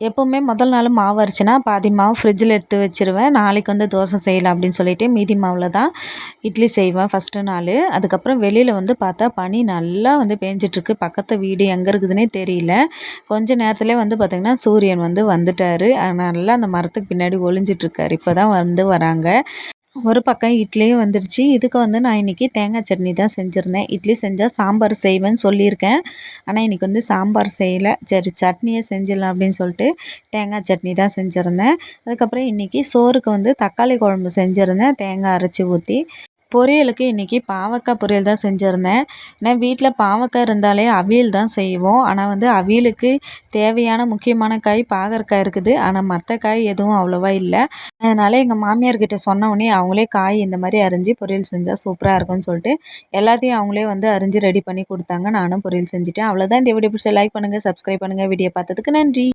எப்போவுமே முதல் நாள் மாவு அரைச்சேன்னா பாதி மாவு ஃப்ரிட்ஜில் எடுத்து வச்சுருவேன். நாளைக்கு வந்து தோசை செய்யலாம் அப்படின்னு சொல்லிவிட்டு மீதி மாவில் தான் இட்லி செய்வேன் ஃபஸ்ட்டு நாள். அதுக்கப்புறம் வெளியில் வந்து பார்த்தா பனி நல்லா வந்து பேஞ்சிட்ருக்கு. பக்கத்து வீடு எங்கே இருக்குதுன்னே தெரியல. கொஞ்ச நேரத்துலேயே வந்து பார்த்திங்கன்னா சூரியன் வந்து வந்துட்டார். நல்லா அந்த மரத்துக்கு பின்னாடி ஒளிஞ்சிட்ருக்கார். இப்போ தான் வந்து வராங்க. ஒரு பக்கம் இட்லியும் வந்துருச்சு. இதுக்கு வந்து நான் இன்றைக்கி தேங்காய் சட்னி தான் செஞ்சுருந்தேன். இட்லி செஞ்சால் சாம்பார் செய்வேன்னு சொல்லியிருக்கேன். ஆனால் இன்றைக்கி வந்து சாம்பார் செய்யலை. சரி சட்னியே செஞ்சிடலாம் அப்படின்னு சொல்லிட்டு தேங்காய் சட்னி தான் செஞ்சுருந்தேன். அதுக்கப்புறம் இன்றைக்கி சோறுக்கு வந்து தக்காளி குழம்பு செஞ்சுருந்தேன். தேங்காய் அரைச்சி ஊற்றி பொரியலுக்கு இன்றைக்கி பாவக்காய் பொரியல் தான் செஞ்சுருந்தேன். ஏன்னா வீட்டில் பாவக்காய் இருந்தாலே அவியல் தான் செய்வோம். ஆனால் வந்து அவியலுக்கு தேவையான முக்கியமான காய் பாகற்காய் இருக்குது. ஆனால் மற்ற காய் எதுவும் அவ்வளோவா இல்லை. அதனால் எங்கள் மாமியார்கிட்ட சொன்ன உடனே அவங்களே காய் இந்த மாதிரி அரிஞ்சு பொரியல் செஞ்சால் சூப்பராக இருக்கும்னு சொல்லிட்டு எல்லாத்தையும் அவங்களே வந்து அரிஞ்சு ரெடி பண்ணி கொடுத்தாங்க. நானும் பொரியல் செஞ்சுட்டேன். அவ்வளோதான் இந்த வீடியோ பிடிச்ச லைக் பண்ணுங்கள் சப்ஸ்கிரைப் பண்ணுங்கள் வீடியோ பார்த்ததுக்கு நன்றி.